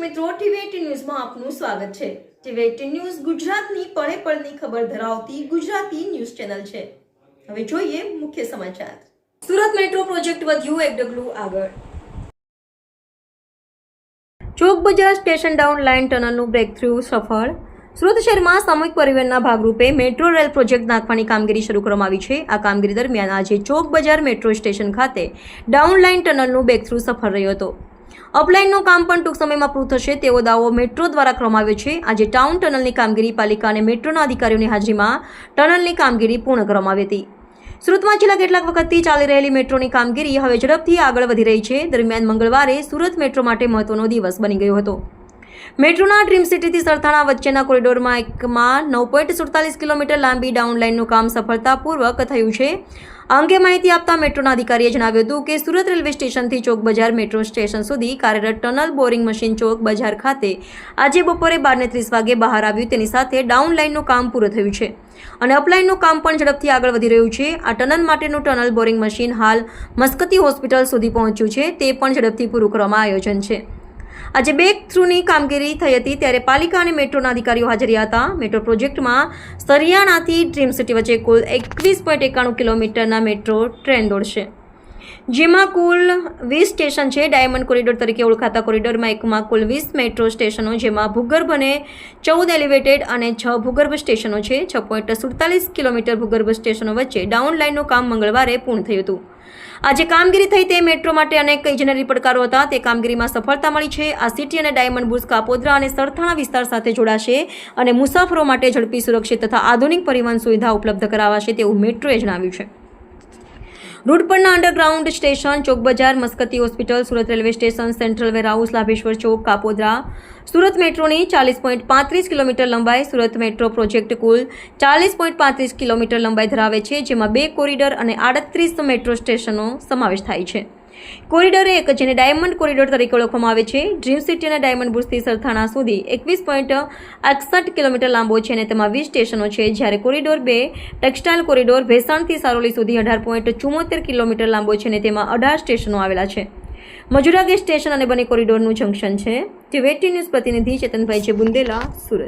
મિત્રો, TV eighteen ન્યૂઝમાં આપનું સ્વાગત છે. ટીવી એટીન ન્યૂઝ ગુજરાતની પળે પળની ખબર ધરાવતી ગુજરાતી ન્યૂઝ ચેનલ છે. હવે જોઈએ મુખ્ય સમાચાર. સુરત મેટ્રો પ્રોજેક્ટ વધ્યું એક ડગલું આગળ. Chowk Bazaar station down line ટનલનું breakthrough સફળ. સુરત શહેરમાં સામૂહિક પરિવહનના ભાગરૂપે મેટ્રો રેલ પ્રોજેક્ટ નાખવાની કામગીરી શરૂ કરવામાં આવી છે. આ કામગીરી દરમિયાન આજે ચોક બજાર મેટ્રો સ્ટેશન ખાતે ડાઉન લાઇન ટનલનું બ્રેકથ્રુ સફળ રહ્યો હતો. અપલાઇનનું કામ પણ ટૂંક સમયમાં પૂરું થશે. તેવો દાવો મેટ્રો દ્વારા કરવામાં છે. આજે ટાઉન ટનલની કામગીરી પાલિકા અને મેટ્રોના અધિકારીઓની હાજરીમાં ટનલની કામગીરી પૂર્ણ કરવામાં આવી હતી. સુરતમાં છેલ્લા કેટલાક વખતથી ચાલી રહેલી મેટ્રોની કામગીરી હવે ઝડપથી આગળ વધી રહી છે. દરમિયાન મંગળવારે સુરત મેટ્રો માટે મહત્વનો દિવસ બની ગયો હતો. મેટ્રોના ડ્રીમ સિટીથી સરથાણા વચ્ચેના કોરિડોરમાં એકમાં નવ પોઈન્ટ સુડતાલીસ કિલોમીટર લાંબી ડાઉન લાઇનનું કામ સફળતાપૂર્વક થયું છે. આ અંગે માહિતી આપતા મેટ્રોના અધિકારીએ જણાવ્યું હતું કે સુરત રેલવે સ્ટેશનથી ચોક બજાર મેટ્રો સ્ટેશન સુધી કાર્યરત ટનલ બોરિંગ મશીન ચોક બજાર ખાતે આજે બપોરે બારને ત્રીસ વાગે બહાર આવ્યું. તેની સાથે ડાઉન લાઇનનું કામ પૂરું થયું છે અને અપલાઇનનું કામ પણ ઝડપથી આગળ વધી રહ્યું છે. આ ટનલ માટેનું ટનલ બોરિંગ મશીન હાલ મસ્કતી હોસ્પિટલ સુધી પહોંચ્યું છે. તે પણ ઝડપથી પૂરું કરવામાં આયોજન છે. આજે બેક થ્રુની કામગીરી થઈ હતી ત્યારે પાલિકા અને મેટ્રોના અધિકારીઓ હાજર હતા. મેટ્રો પ્રોજેક્ટમાં સરિયાણાથી ડ્રીમ સિટી વચ્ચે કુલ એકવીસ પોઈન્ટ એકાણું કિલોમીટરના મેટ્રો ટ્રેન દોડશે. જેમાં કુલ વીસ સ્ટેશન છે. ડાયમંડ કોરિડોર તરીકે ઓળખાતા કોરિડોરમાં એકમાં કુલ વીસ મેટ્રો સ્ટેશનો, જેમાં ભૂગર્ભ અને ચૌદ એલિવેટેડ અને છ ભૂગર્ભ સ્ટેશનો છે. છ પોઈન્ટ સુડતાલીસ કિલોમીટર ભૂગર્ભ સ્ટેશનો વચ્ચે ડાઉન લાઇનનું કામ મંગળવારે પૂર્ણ થયું હતું. આજે કામગીરી થઈ તે મેટ્રો માટે અનેક ઇજનેરી પડકારો હતા. તે કામગીરીમાં સફળતા મળી છે. આ સિટી અને ડાયમંડ બુર્સ કાપોદ્રા અને સરથાણા વિસ્તાર સાથે જોડાશે અને મુસાફરો માટે ઝડપી સુરક્ષિત તથા આધુનિક પરિવહન સુવિધા ઉપલબ્ધ કરાવાશે તેવું મેટ્રોએ જણાવ્યું છે. રૂટ પરના underground station Chowk Bazaar Maskati hospital Surat railway station central warehouse Labheshwar Chowk, Kapodra. Surat મેટ્રોની ચાલીસ પોઈન્ટ પાંત્રીસ કિલોમીટર લંબાઈ, સુરત મેટ્રો પ્રોજેક્ટ કુલ ચાલીસ પોઈન્ટ પાંત્રીસ કિલોમીટર લંબાઈ ધરાવે છે, જેમાં બે કોરિડોર અને આડત્રીસ મેટ્રો સ્ટેશનો સમાવેશ થાય છે. કોરિડોર એક જેને ડાયમંડ કોરિડોર તરીકે ઓળખવામાં આવે છે. ડ્રીમ સિટી અને ડાયમંડ બુર્સથી સરથાણા સુધી એકવીસ પોઈન્ટ એકસઠ કિલોમીટર લાંબો છે અને તેમાં વીસ સ્ટેશનો છે. જ્યારે કોરિડોર બે, ટેક્સટાઇલ કોરિડોર ભેસાણથી સારોલી સુધી અઢાર પોઈન્ટ ચુમ્મોતેર કિલોમીટર લાંબો છે અને તેમાં અઢાર સ્ટેશનો આવેલા છે. મજુરા સ્ટેશન અને બંને કોરિડોરનું જંકશન છે. જે વેટી ન્યૂઝ પ્રતિનિધિ ચેતનભાઈ છે બુંદેલા સુરત.